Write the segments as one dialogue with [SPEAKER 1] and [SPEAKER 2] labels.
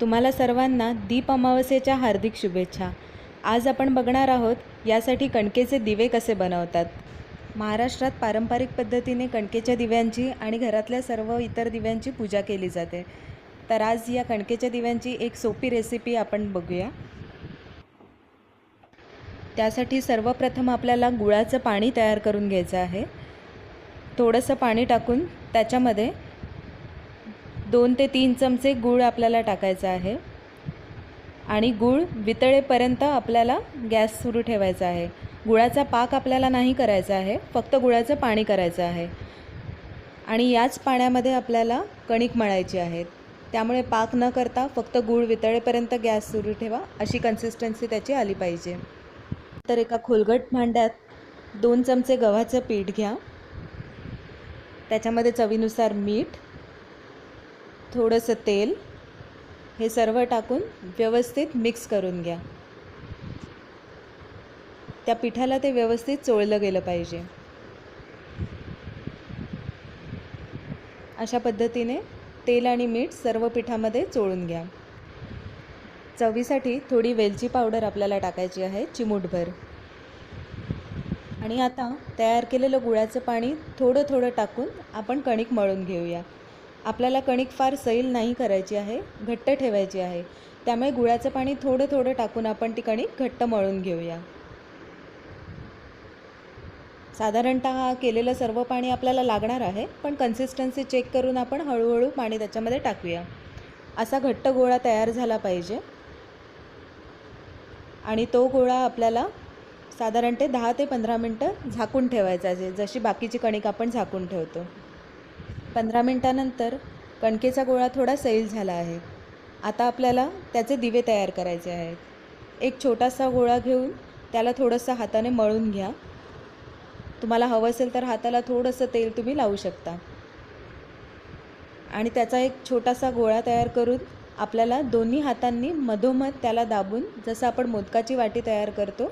[SPEAKER 1] तुम्हाला सर्वांना दीप अमावस्येच्या हार्दिक शुभेच्छा. आज आपण बघणार आहोत यासाठी कणकेचे दिवे कसे बनवतात? महाराष्ट्रात पारंपरिक पद्धतीने कणकेच्या दिव्यांची आणि घरातल्या सर्व इतर दिव्यांची पूजा केली जाते. तर आज या कणकेच्या दिव्यांची एक सोपी रेसिपी आपण बघूया. त्यासाठी सर्वप्रथम आपल्याला गुळाचं पाणी तयार करून घ्यायचं आहे. थोडंसं पाणी टाकून त्याच्यामध्ये दोन ते तीन चमचे गूळ आपल्याला टाकायचा आहे. आणि गूळ वितळेपर्यंत आपल्याला गॅस सुरू ठेवायचा आहे. गुळाचा पाक आपल्याला नाही करायचा आहे फक्त गुळाचं पाणी करायचं आहे. आणि याच पाण्यामध्ये आपल्याला कणिक मळायची आहे. त्यामुळे पाक न करता फक्त गूळ वितळेपर्यंत गॅस सुरू ठेवा अशी कन्सिस्टन्सी त्याची आली पाहिजे. तर एका खोलगट भांड्यात दोन चमचे गव्हाचं पीठ घ्या. त्याच्यामध्ये चवीनुसार मीठ थोडंसं तेल हे सर्व टाकून व्यवस्थित मिक्स करून घ्या. त्या पिठाला ते व्यवस्थित चोळलं गेलं पाहिजे. अशा पद्धतीने तेल आणि मीठ सर्व पिठामध्ये चोळून घ्या. चवीसाठी थोडी वेलची पावडर आपल्याला टाकायची आहे चिमूटभर. आणि आता तयार केलेलं गुळाचं पाणी थोडं थोडं टाकून आपण कणिक मळून घेऊया. आपल्याला कणिक फार सैल नाही करायची आहे घट्ट ठेवायची आहे. त्यामुळे गुळाचं पाणी थोडं थोडं टाकून आपण ती कणिक घट्ट मळून घेऊया. साधारणतः केलेलं सर्व पाणी आपल्याला लागणार आहे पण कन्सिस्टन्सी चेक करून आपण हळूहळू पाणी त्याच्यामध्ये टाकूया. असा घट्ट गोळा तयार झाला पाहिजे. आणि तो गोळा आपल्याला साधारण ते दहा ते पंधरा मिनटं झाकून ठेवायचा आहे जशी बाकीची कणिक आपण झाकून ठेवतो. पंधरा मिनटानंतर कणकेचा गोळा थोडा सैल झाला आहे. आता आपल्याला त्याचे दिवे तयार करायचे आहेत. एक छोटासा गोळा घेऊन त्याला थोडंसं हाताने मळून घ्या. तुम्हाला हवं असेल तर हाताला थोडंसं तेल तुम्ही लावू शकता. आणि त्याचा एक छोटासा गोळा तयार करून आपल्याला दोन्ही हातांनी मधोमध त्याला दाबून जसं आपण मोदकाची वाटी तयार करतो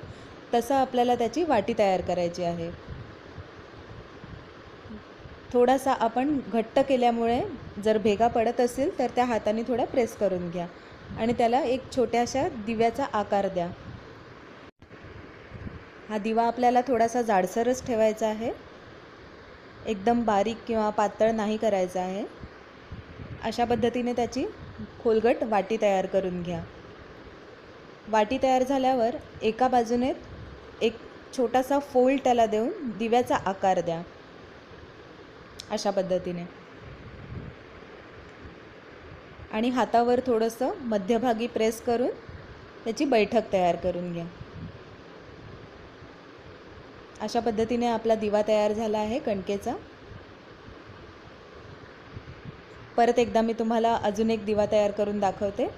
[SPEAKER 1] तसं आपल्याला त्याची वाटी तयार करायची आहे. थोडासा आपण घट्ट केल्यामुळे जर भेगा पडत असेल तर त्या हाताने थोडा प्रेस करून घ्या. आणि त्याला एक छोट्याशा दिव्याचा आकार द्या. हा दिवा आपल्याला थोडासा जाडसरच ठेवायचा आहे. एकदम बारीक किंवा पातळ नाही करायचा आहे. अशा पद्धतीने त्याची खोलगट वाटी तयार करून घ्या. वाटी तयार झाल्यावर एका बाजूने एक छोटासा फोल्ड त्याला देऊन दिव्याचा आकार द्या. अशा पद्धतीने. आणि हातावर थोडंसं मध्यभागी प्रेस करून त्याची बैठक तयार करून घ्या. अशा पद्धतीने आपला दिवा तयार झाला आहे कणकेचा. परत एकदा मी तुम्हाला अजून एक दिवा तयार करून दाखवते.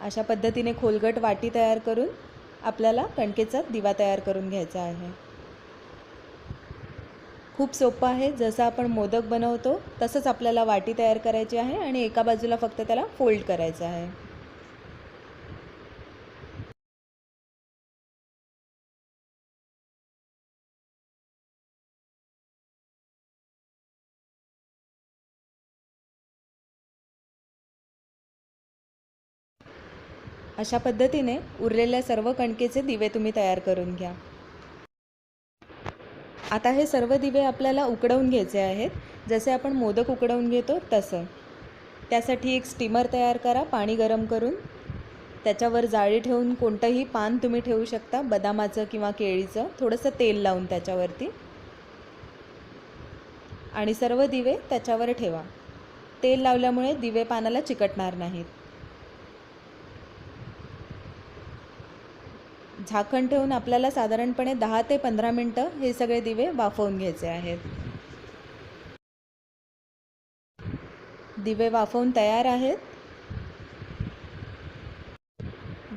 [SPEAKER 1] अशा पद्धतीने खोलगट वाटी तयार करून आपल्याला कणकेचा दिवा तयार करून घ्यायचा आहे. खूप सोपं आहे. जसं आपण मोदक बनवतो तसंच आपल्याला वाटी तयार करायची आहे आणि एका बाजूला फक्त त्याला फोल्ड करायचं आहे. अशा पद्धतीने उरलेल्या सर्व कणकेचे दिवे तुम्ही तयार करून घ्या. आता हे सर्व दिवे आपल्याला उकडवून घ्यायचे आहेत. जसे आपण मोदक उकडवून घेतो तसं. त्यासाठी एक स्टीमर तयार करा पाणी गरम करून. त्याच्यावर जाळी ठेवून कोणतंही पान तुम्ही ठेवू शकता बदामाचं किंवा केळीचं. थोडंसं तेल लावून त्याच्यावरती. आणि सर्व दिवे त्याच्यावर ठेवा. तेल लावल्यामुळे दिवे पानाला चिकटणार नाहीत. झाकण ठेवून आपल्याला साधारणपणे दहा ते पंधरा मिनटं हे सगळे दिवे वाफवून घ्यायचे आहेत. दिवे वाफवून तयार आहेत.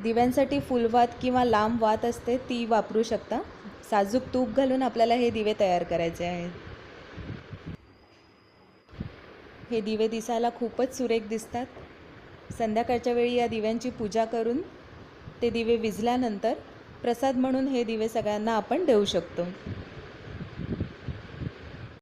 [SPEAKER 1] दिव्यांसाठी फुलवात किंवा लांब वात असते ती वापरू शकता. साजूक तूप घालून आपल्याला हे दिवे तयार करायचे आहेत. हे दिवे दिसायला खूपच सुरेख दिसतात. संध्याकाळच्या वेळी या दिव्यांची पूजा करून ते दिवे विझल्यानंतर प्रसाद म्हणून हे दिवे सगळ्यांना आपण देऊ शकतो.